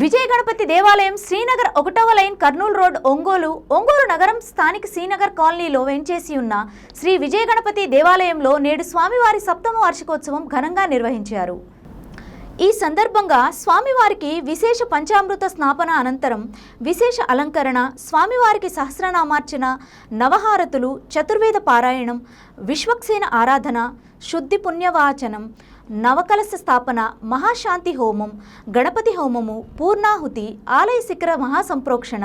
విజయ గణపతి దేవాలయం శ్రీనగర్ ఒకటవ line Kurnool road Ongole Ongole నగరం స్థానిక శ్రీనగర్ కాలనీలో వెంచేసి ఉన్న శ్రీ విజయ గణపతి దేవాలయంలో నేడు స్వామివారి సప్తమ వార్షికోత్సవం ఘనంగా నిర్వహించారు. ఈ సందర్భంగా స్వామివారికి విశేష పంచామృత స్నాపన అనంతరం విశేష అలంకరణ స్వామివారికి సహస్రనామార్చన నవహారతులు చతుర్వేద పారాయణం విశ్వక్సేన ఆరాధన శుద్ధి పుణ్యవాచనం నవకలశ స్థాపన మహాశాంతి హోమం గణపతి హోమము పూర్ణాహుతి ఆలయ శిఖర మహాసంప్రోక్షణ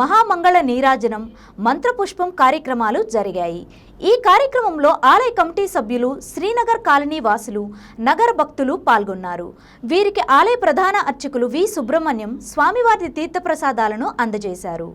మహామంగళ నీరాజనం మంత్రపుష్పం కార్యక్రమాలు జరిగాయి. ఈ కార్యక్రమంలో ఆలయ కమిటీ సభ్యులు శ్రీనగర్ కాలనీ వాసులు నగర భక్తులు పాల్గొన్నారు. వీరికి ఆలయ ప్రధాన అర్చకులు వి సుబ్రహ్మణ్యం స్వామివారి తీర్థప్రసాదాలను అందజేశారు.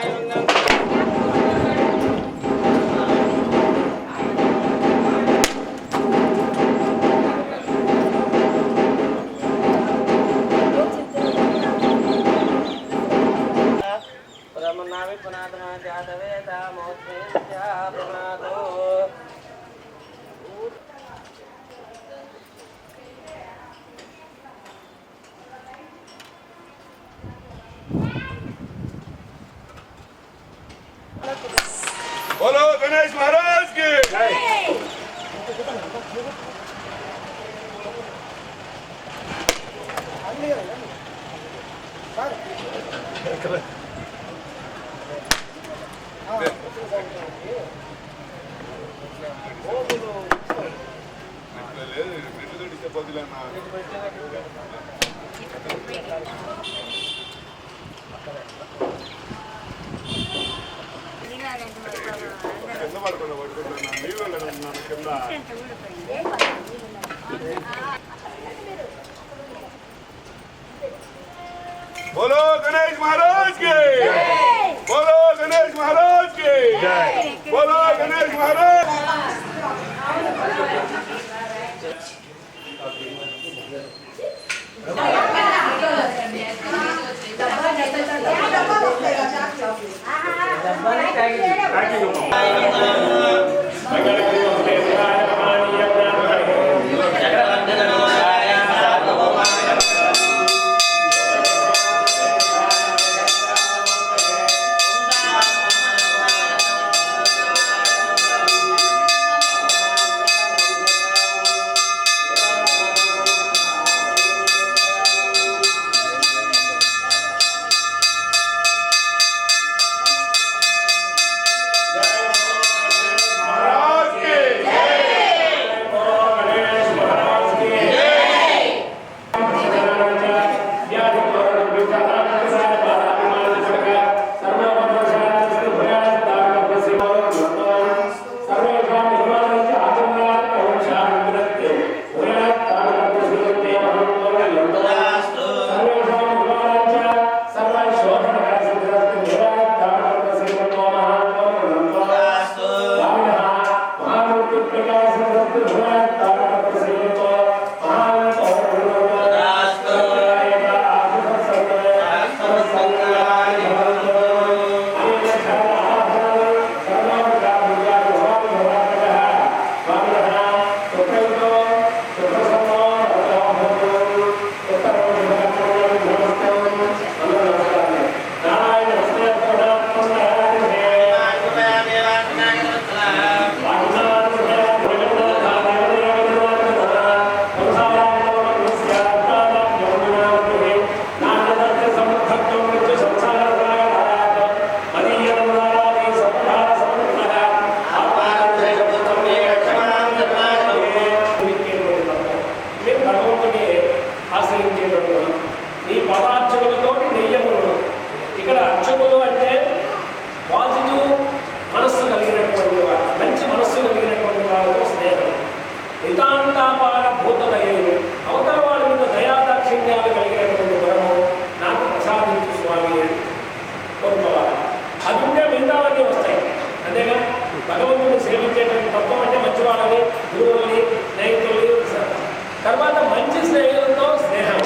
Bye. గణేష్ మహారాజ్కి లేదు రెండు గడిచే బదులన్నా Thank you. बोलो गणेश महाराज के बोलो गणेश महाराज నేర్పించేటువంటి తత్వం అంటే మంచివాళ్ళని గురువుల్ని స్నేహితుల్ని తర్వాత మంచి స్నేహితులతో స్నేహం.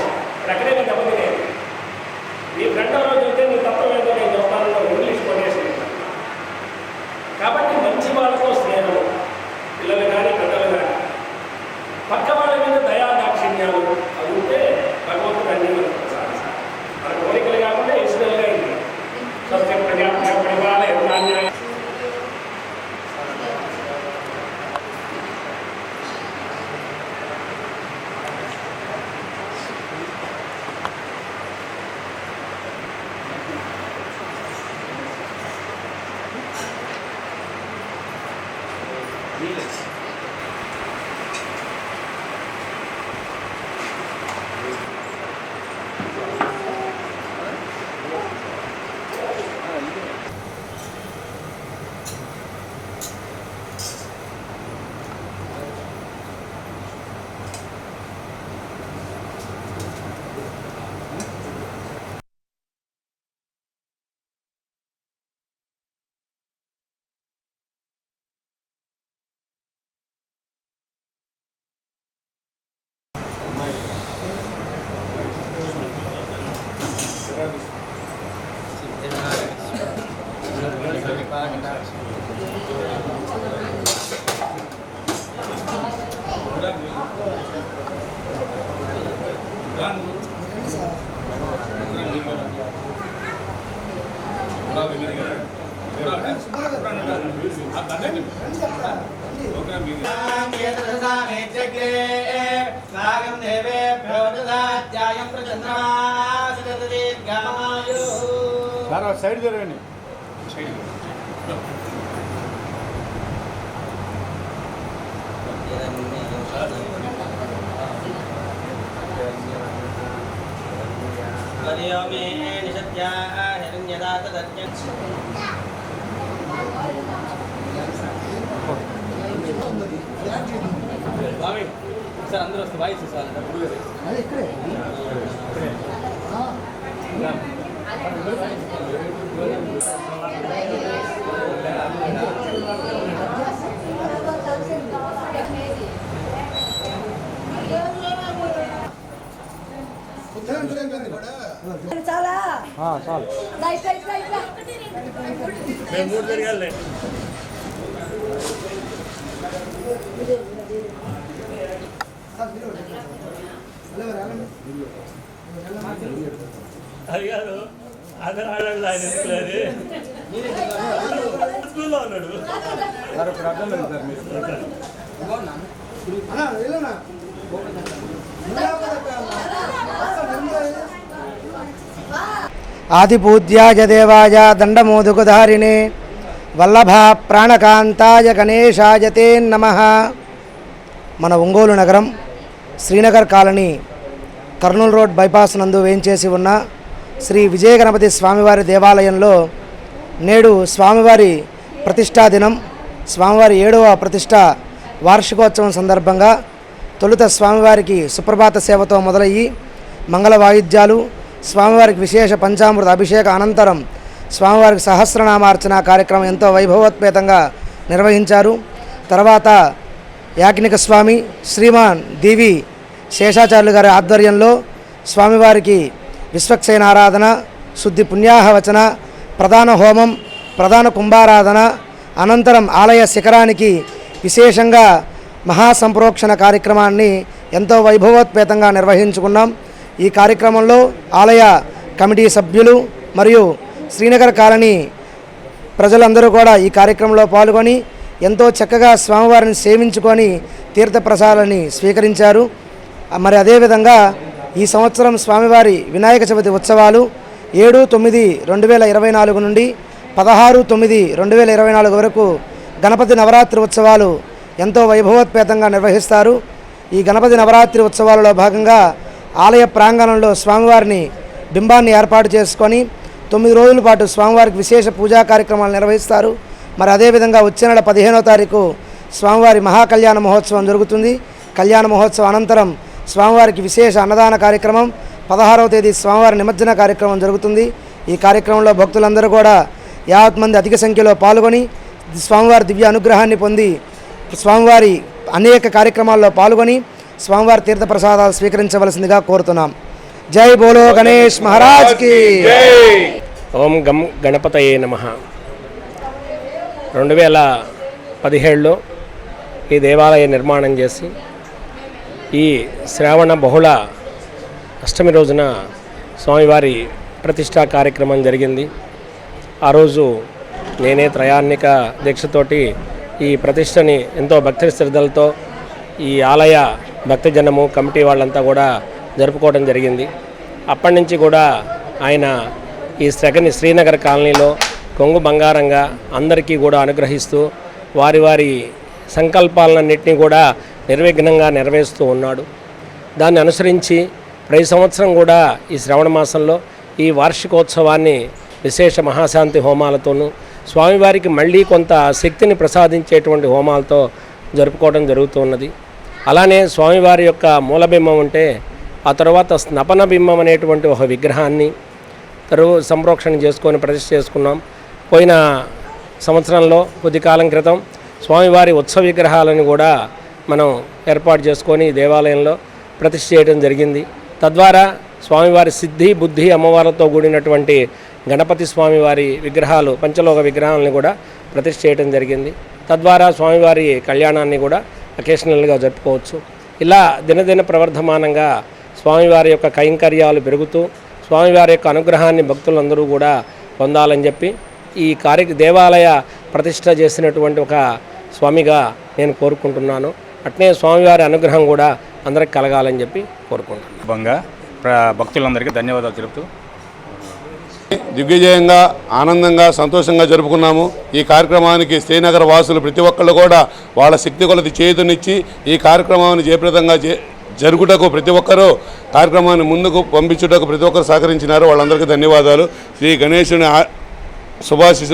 అక్కడే నీకు అమ్మది లేదు నీ ఫ్రెండ్ ఎవరో చూస్తే నీ తత్వం ఏదో నేను జపానంలో ఇంగ్లీష్ కొనేసి కాబట్టి మంచి వాళ్ళతో స్నేహం పిల్లలు కానీ పెద్దలు కానీ. పక్క వాళ్ళ మీద దయా దాక్షిణ్యాలు అది భగవంతుడు అన్ని మనకు సాధిస్తారు మన కోరికలు కాకుండా ఇష్టంగా ఇది ఫస్ట్ Gracias. నాగం దేవేభ్యో దదాత్యాయం ప్రచంద్రమాసిదీర్ఘమాయు సార్ సైడ్ జరగండి. నిషత్యా హిరణ్యదా తదజ్ఞ సార్ అందరూ వస్తే వాయిస్ సార్ చాలా చాలు. కాదు అందరూ ఆడాలి ఆయన ఎందుకులేదు స్కూల్లో ఉన్నాడు. సార్ ఇప్పుడు అర్థం లేదు సార్ మీరు ఆదిపూజ్యాయ దేవాయ దండమోదుకుధారిణే వల్లభ ప్రాణకాంతాయ గణేశాయ తే నమ. మన ఒంగోలు నగరం Srinagar colony Kurnool road bypass నందు వేంచేసి ఉన్న శ్రీ విజయ గణపతి స్వామివారి దేవాలయంలో నేడు స్వామివారి ప్రతిష్టా దినం స్వామివారి ఏడవ ప్రతిష్ట వార్షికోత్సవం సందర్భంగా తొలుత స్వామివారికి సుప్రభాత సేవతో మొదలయ్యి మంగళ వాయిద్యాలు స్వామివారికి విశేష పంచామృత అభిషేక అనంతరం స్వామివారికి సహస్రనామార్చన కార్యక్రమం ఎంతో వైభవోత్పేతంగా నిర్వహించారు. తర్వాత యాజ్ఞిక స్వామి శ్రీమాన్ దేవి శేషాచార్యులు గారి ఆధ్వర్యంలో స్వామివారికి విశ్వక్సేన ఆరాధన శుద్ధి పుణ్యాహవచన ప్రధాన హోమం ప్రధాన కుంభారాధన అనంతరం ఆలయ శిఖరానికి విశేషంగా మహాసంప్రోక్షణ కార్యక్రమాన్ని ఎంతో వైభవోత్పేతంగా నిర్వహించుకున్నాం. ఈ కార్యక్రమంలో ఆలయ కమిటీ సభ్యులు మరియు శ్రీనగర్ కాలనీ ప్రజలందరూ కూడా ఈ కార్యక్రమంలో పాల్గొని ఎంతో చక్కగా స్వామివారిని సేవించుకొని తీర్థప్రసాదాన్ని స్వీకరించారు. మరి అదేవిధంగా ఈ సంవత్సరం స్వామివారి వినాయక చవితి ఉత్సవాలు ఏడు తొమ్మిది రెండు వేల ఇరవై నాలుగు నుండి పదహారు తొమ్మిది రెండు వేల ఇరవై నాలుగు వరకు గణపతి నవరాత్రి ఉత్సవాలు ఎంతో వైభవోత్పేతంగా నిర్వహిస్తారు. ఈ గణపతి నవరాత్రి ఉత్సవాలలో భాగంగా ఆలయ ప్రాంగణంలో స్వామివారిని బింబాన్ని ఏర్పాటు చేసుకొని తొమ్మిది రోజుల పాటు స్వామివారికి విశేష పూజా కార్యక్రమాలు నిర్వహిస్తారు. మరి అదేవిధంగా వచ్చే నెల పదిహేనో తారీఖు స్వామివారి మహాకళ్యాణ మహోత్సవం జరుగుతుంది. కళ్యాణ మహోత్సవం అనంతరం స్వామివారికి విశేష అన్నదాన కార్యక్రమం పదహారవ తేదీ స్వామివారి నిమజ్జన కార్యక్రమం జరుగుతుంది. ఈ కార్యక్రమంలో భక్తులందరూ కూడా యావత్ మంది అధిక సంఖ్యలో పాల్గొని స్వామివారి దివ్య అనుగ్రహాన్ని పొంది స్వామివారి అనేక కార్యక్రమాల్లో పాల్గొని స్వామివారి తీర్థప్రసాదాలు స్వీకరించవలసిందిగా కోరుతున్నాం. జై బోలో గణేష్ మహారాజ్కి. ఓం గం గణపతయే నమ. రెండు వేల పదిహేడులో ఈ దేవాలయ నిర్మాణం చేసి ఈ శ్రావణ బహుళ అష్టమి రోజున స్వామివారి ప్రతిష్టా కార్యక్రమం జరిగింది. ఆ రోజు నేనే త్రయాన్నిక దీక్షతోటి ఈ ప్రతిష్టని ఎంతో భక్తి శ్రద్ధలతో ఈ ఆలయ భక్తజనము కమిటీ వాళ్ళంతా కూడా జరుపుకోవడం జరిగింది. అప్పటి నుంచి కూడా ఆయన ఈ శ్రగని శ్రీనగర్ కాలనీలో కొంగు బంగారంగా అందరికీ కూడా అనుగ్రహిస్తూ వారి వారి సంకల్పాలన్నింటినీ కూడా నిర్విఘ్నంగా నెరవేరుస్తూ ఉన్నాడు. దాన్ని అనుసరించి ప్రతి సంవత్సరం కూడా ఈ శ్రవణ మాసంలో ఈ వార్షికోత్సవాన్ని విశేష మహాశాంతి హోమాలతోనూ స్వామివారికి మళ్ళీ కొంత శక్తిని ప్రసాదించేటువంటి హోమాలతో జరుపుకోవడం జరుగుతున్నది అలానే స్వామివారి యొక్క మూలబింబం ఉంటే ఆ తర్వాత స్నపన బింబం అనేటువంటి ఒక విగ్రహాన్ని తరువు సంప్రోక్షణ చేసుకొని ప్రతిష్ఠ చేసుకున్నాం. పోయిన సంవత్సరంలో కొద్ది కాలం క్రితం స్వామివారి ఉత్సవ విగ్రహాలను కూడా మనం ఏర్పాటు చేసుకొని దేవాలయంలో ప్రతిష్ఠ చేయడం జరిగింది. తద్వారా స్వామివారి సిద్ధి బుద్ధి అమ్మవారితో కూడినటువంటి గణపతి స్వామివారి విగ్రహాలు పంచలోక విగ్రహాలను కూడా ప్రతిష్ఠ చేయడం జరిగింది. తద్వారా స్వామివారి కళ్యాణాన్ని కూడా అకేషనల్గా జరుపుకోవచ్చు. ఇలా దినదిన ప్రవర్ధమానంగా స్వామివారి యొక్క కైంకర్యాలు పెరుగుతూ స్వామివారి యొక్క అనుగ్రహాన్ని భక్తులందరూ కూడా పొందాలని చెప్పి ఈ కార్య దేవాలయ ప్రతిష్ట చేసినటువంటి ఒక స్వామిగా నేను కోరుకుంటున్నాను. అట్నే స్వామివారి అనుగ్రహం కూడా అందరికి కలగాలని చెప్పి కోరుకుంటున్నాను. భక్తులందరికీ ధన్యవాదాలు తెలుపుతూ దిగ్విజయంగా ఆనందంగా సంతోషంగా జరుపుకున్నాము. ఈ కార్యక్రమానికి శ్రీనగర్ వాసులు ప్రతి ఒక్కళ్ళు కూడా వాళ్ళ శక్తి కొలది చేతునిచ్చి ఈ కార్యక్రమాన్ని జయప్రదంగా జరుగుటకు ప్రతి ఒక్కరూ కార్యక్రమాన్ని ముందుకు పంపించుటకు ప్రతి ఒక్కరు సహకరించినారు. వాళ్ళందరికీ ధన్యవాదాలు. శ్రీ గణేశుని ఆ-